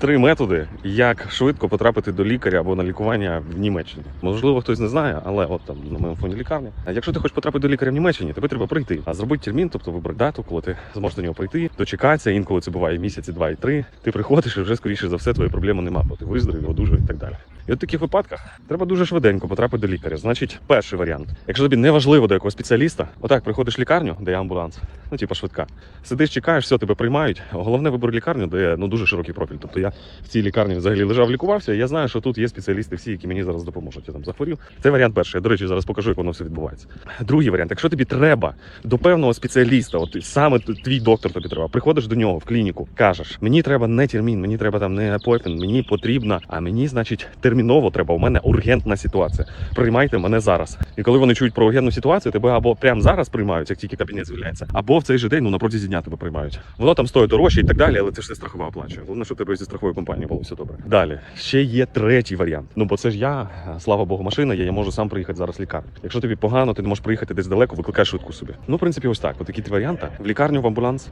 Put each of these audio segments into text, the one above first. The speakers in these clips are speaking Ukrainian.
Три методи, як швидко потрапити до лікаря або на лікування в Німеччині. Можливо, хтось не знає, але от там на моєму фоні лікарня. Якщо ти хочеш потрапити до лікаря в Німеччині, тобі треба прийти. А зробити термін, тобто вибрати дату, коли ти зможеш до нього прийти, дочекатися. Інколи це буває місяці, два і три. Ти приходиш і вже скоріше за все твої проблеми нема, бо ти виздоровів, одужав і так далі. І от в таких випадках треба дуже швиденько потрапити до лікаря. Значить, перший варіант. Якщо тобі не важливо до якогось спеціаліста, отак приходиш в лікарню, де є амбуланс, ну типа швидка. Сидиш, чекаєш, все тебе приймають. Головне вибор лікарню, де ну дуже широкий профіль. Тобто я в цій лікарні взагалі лежав, лікувався. і Я знаю, що тут є спеціалісти, всі, які мені зараз допоможуть. Я там захворів. Це варіант перший. Я, до речі, зараз покажу, як воно все відбувається. Другий варіант, якщо тобі треба до певного спеціаліста, от саме твій доктор тобі треба, приходиш до нього в клініку, кажеш, мені треба не термін, мені треба там не апойтмент, мені потрібно, а мені, значить, терміново треба. У мене ургентна ситуація. Приймайте мене зараз. І коли вони чують про ургентну ситуацію, тебе або прямо зараз приймають, як тільки кабінет з'являється, або в цей же день, ну протязі дня тебе приймають. Воно там стоїть дорожче і так далі, але це ж все страхова оплачує. Головне, що тебе зі страхової компанії було все добре. Далі ще є третій варіант. Ну бо це ж я, слава Богу, машина є. Я можу сам приїхати зараз в лікарню. Якщо тобі погано, ти не можеш приїхати десь далеко, викликай швидку собі. Ну, в принципі, ось так. Ось такі три варіанти. В лікарню, в амбуланс.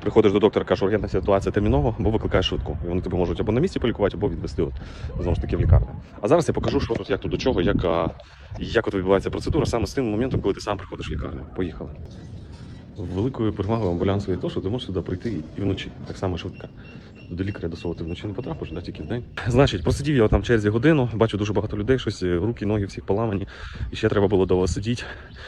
Приходиш до доктора, кажеш, ургентна ситуація терміново, або викликаєш швидку. І вони тебе можуть або на місці полікувати, або відвести от, знову ж таки в лікарню. А зараз я покажу, що тут, як тут до чого, як, як от відбувається процедура саме з тим моментом, коли ти сам приходиш в лікарню. Поїхали. Великою перевагою амбулянсу є те, що ти можеш сюди прийти і вночі, так само. До лікаря до свого ти вночі не потрапиш, да, тільки в день. Значить, просидів я там черзі годину, бачу дуже багато людей, щось е, руки, ноги всіх поламані, і ще треба було довго сидіти.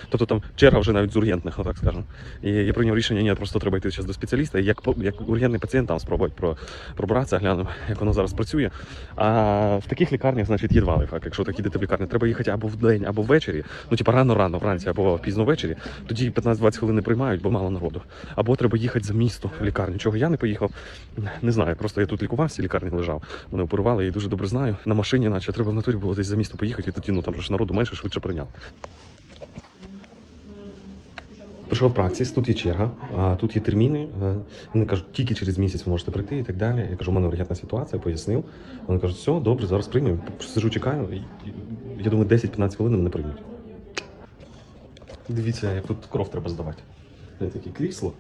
Тобто там черга вже навіть з ургентних, отак скажемо. І я прийняв рішення, ні, просто треба йти зараз до спеціаліста, і як, як ургентний пацієнт там спробувати про, пробратися, глянемо, як воно зараз працює. А в таких лікарнях, значить, є два лайфхаки. Якщо так їдете в лікарню, треба їхати або в день, або ввечері, ну типа рано-рано, вранці, або пізно ввечері. Тоді 15-20 хвилин не приймають, бо мало народу. Або треба їхати за місто в лікарню. Чого я не поїхав, не знаю. Просто я тут лікувався, лікарні лежав. Мене оперували, я дуже добре знаю. На машині, наче треба в натурі було десь за місто поїхати, і тоді ну там ж народу менше, швидше прийняв. Прийшов праксіс, тут є черга, тут є терміни. е, Вони кажуть, тільки через місяць ви можете прийти і так далі. Я кажу, у мене ургентна ситуація, пояснив. Вони кажуть, все, добре, зараз приймемо. Сижу, чекаю. Я думаю, 10-15 хвилин мене приймуть. Дивіться, як тут кров треба здавати. Таке крісло.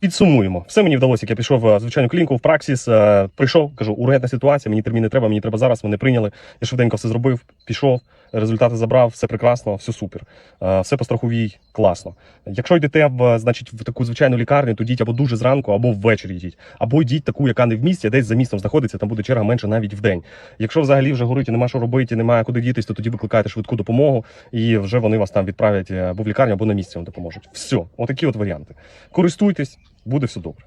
Підсумуємо. Все мені вдалося, як я пішов в звичайну клініку в праксіс. е, Прийшов, кажу, ургентна ситуація, мені термін не треба, мені треба зараз, мене прийняли. Я швиденько все зробив, пішов, результати забрав, все прекрасно, все супер. Е, Все по страховій класно. Якщо йдете в, значить, в таку звичайну лікарню, то йдіть або дуже зранку, або ввечері йдіть. Або йдіть таку, яка не в місті, а десь за містом знаходиться, там буде черга менше навіть в день. Якщо взагалі вже горить і нема що робити, немає куди дітись, то тоді викликайте швидку допомогу, і вже вони вас там відправлять е, або в лікарню, або на місці вам допоможуть. Все, отакі от варіанти. Користуйтесь, буде все добре.